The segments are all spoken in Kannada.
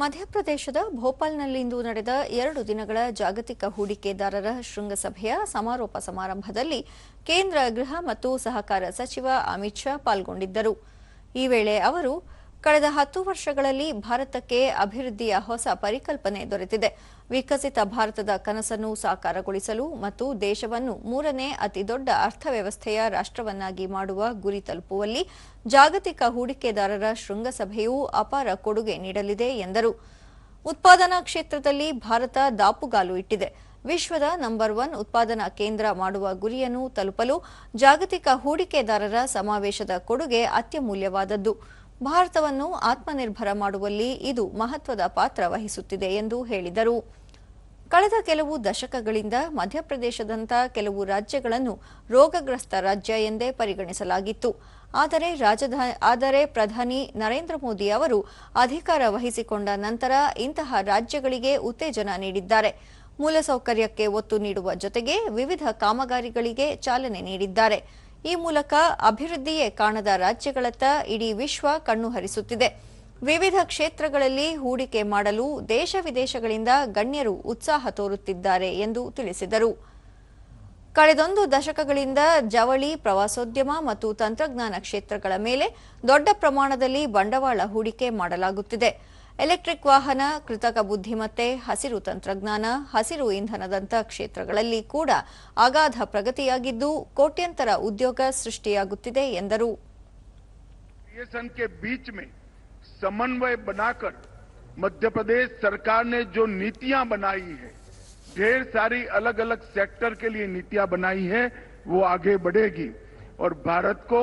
ಮಧ್ಯಪ್ರದೇಶದ ಭೋಪಾಲ್ನಲ್ಲಿಂದು ನಡೆದ ಎರಡು ದಿನಗಳ ಜಾಗತಿಕ ಹೂಡಿಕೆದಾರರ ಶೃಂಗಸಭೆಯ ಸಮಾರೋಪ ಸಮಾರಂಭದಲ್ಲಿ ಕೇಂದ್ರ ಗೃಹ ಮತ್ತು ಸಹಕಾರ ಸಚಿವ ಅಮಿತ್ ಶಾ ಪಾಲ್ಗೊಂಡಿದ್ದರು. ಈ ವೇಳೆ ಅವರು ಕಳೆದ ಹತ್ತು ವರ್ಷಗಳಲ್ಲಿ ಭಾರತಕ್ಕೆ ಅಭಿವೃದ್ಧಿಯ ಹೊಸ ಪರಿಕಲ್ಪನೆ ದೊರೆತಿದೆ. ವಿಕಸಿತ ಭಾರತದ ಕನಸನ್ನು ಸಾಕಾರಗೊಳಿಸಲು ಮತ್ತು ದೇಶವನ್ನು ಮೂರನೇ ಅತಿದೊಡ್ಡ ಅರ್ಥವ್ಯವಸ್ಥೆಯ ರಾಷ್ಟ್ರವನ್ನಾಗಿ ಮಾಡುವ ಗುರಿ ತಲುಪುವಲ್ಲಿ ಜಾಗತಿಕ ಹೂಡಿಕೆದಾರರ ಶೃಂಗಸಭೆಯು ಅಪಾರ ಕೊಡುಗೆ ನೀಡಲಿದೆ ಎಂದರು. ಉತ್ಪಾದನಾ ಕ್ಷೇತ್ರದಲ್ಲಿ ಭಾರತ ದಾಪುಗಾಲು ಇಟ್ಟಿದೆ. ವಿಶ್ವದ ನಂಬರ್ ಒನ್ ಉತ್ಪಾದನಾ ಕೇಂದ್ರ ಮಾಡುವ ಗುರಿಯನ್ನು ತಲುಪಲು ಜಾಗತಿಕ ಹೂಡಿಕೆದಾರರ ಸಮಾವೇಶದ ಕೊಡುಗೆ ಅತ್ಯಮೂಲ್ಯವಾದದ್ದು. ಭಾರತವನ್ನು ಆತ್ಮನಿರ್ಭರ ಮಾಡುವಲ್ಲಿ ಇದು ಮಹತ್ವದ ಪಾತ್ರ ವಹಿಸುತ್ತಿದೆ ಎಂದು ಹೇಳಿದರು. ಕಳೆದ ಕೆಲವು ದಶಕಗಳಿಂದ ಮಧ್ಯಪ್ರದೇಶದಂಥ ಕೆಲವು ರಾಜ್ಯಗಳನ್ನು ರೋಗಗ್ರಸ್ತ ರಾಜ್ಯ ಎಂದೇ ಪರಿಗಣಿಸಲಾಗಿತ್ತು. ಆದರೆ ರಾಜಧಾನಿ ಆದರೆ ಪ್ರಧಾನಿ ನರೇಂದ್ರ ಮೋದಿ ಅವರು ಅಧಿಕಾರ ವಹಿಸಿಕೊಂಡ ನಂತರ ಇಂತಹ ರಾಜ್ಯಗಳಿಗೆ ಉತ್ತೇಜನ ನೀಡಿದ್ದಾರೆ. ಮೂಲಸೌಕರ್ಯಕ್ಕೆ ಒತ್ತು ನೀಡುವ ಜೊತೆಗೆ ವಿವಿಧ ಕಾಮಗಾರಿಗಳಿಗೆ ಚಾಲನೆ ನೀಡಿದ್ದಾರೆ. ಈ ಮೂಲಕ ಅಭಿವೃದ್ಧಿಯೇ ಕಾಣದ ರಾಜ್ಯಗಳತ್ತ ಇಡೀ ವಿಶ್ವ ಕಣ್ಣು ಹರಿಸುತ್ತಿದೆ. ವಿವಿಧ ಕ್ಷೇತ್ರಗಳಲ್ಲಿ ಹೂಡಿಕೆ ಮಾಡಲು ದೇಶ ವಿದೇಶಗಳಿಂದ ಗಣ್ಯರು ಉತ್ಸಾಹ ತೋರುತ್ತಿದ್ದಾರೆ ಎಂದು ತಿಳಿಸಿದರು. ಕಳೆದೊಂದು ದಶಕಗಳಿಂದ ಜವಳಿ, ಪ್ರವಾಸೋದ್ಯಮ ಮತ್ತು ತಂತ್ರಜ್ಞಾನ ಕ್ಷೇತ್ರಗಳ ಮೇಲೆ ದೊಡ್ಡ ಪ್ರಮಾಣದಲ್ಲಿ ಬಂಡವಾಳ ಹೂಡಿಕೆ ಮಾಡಲಾಗುತ್ತಿದೆ. ಎಲೆಕ್ಟ್ರಿಕ್ ವಾಹನ ಕೃತಕ ಬುದ್ಧಿಮತ್ತೆ ಹಸಿರು ತಂತ್ರಜ್ಞಾನ ಹಸಿರು ಇಂಧನದಂಥ ಕ್ಷೇತ್ರಗಳಲ್ಲಿ ಕೂಡ ಅಗಾಧ ಪ್ರಗತಿಯಾಗಿದ್ದು ಕೋಟ್ಯಂತರ ಉದ್ಯೋಗ ಸೃಷ್ಟಿಯಾಗುತ್ತಿದೆ ಎಂದರು क्रिएशन के बीच में समन्वय बनाकर मध्य प्रदेश सरकार ने जो नीतियां बनाई है ढेर सारी अलग अलग सेक्टर के लिए नीतियां बनाई है वो आगे बढ़ेगी और भारत को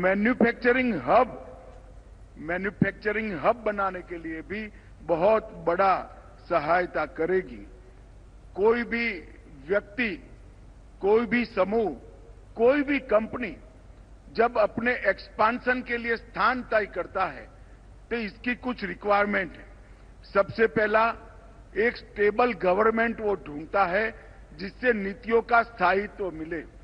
मैन्युफैक्चरिंग हब मैन्युफैक्चरिंग हब बनाने के लिए भी बहुत बड़ा सहायता करेगी। कोई भी व्यक्ति, कोई भी समूह, कोई भी कंपनी जब अपने एक्सपांशन के लिए स्थान तय करता है तो इसकी कुछ रिक्वायरमेंट है। सबसे पहला, एक स्टेबल गवर्नमेंट वो ढूंढता है जिससे नीतियों का स्थायित्व तो मिले।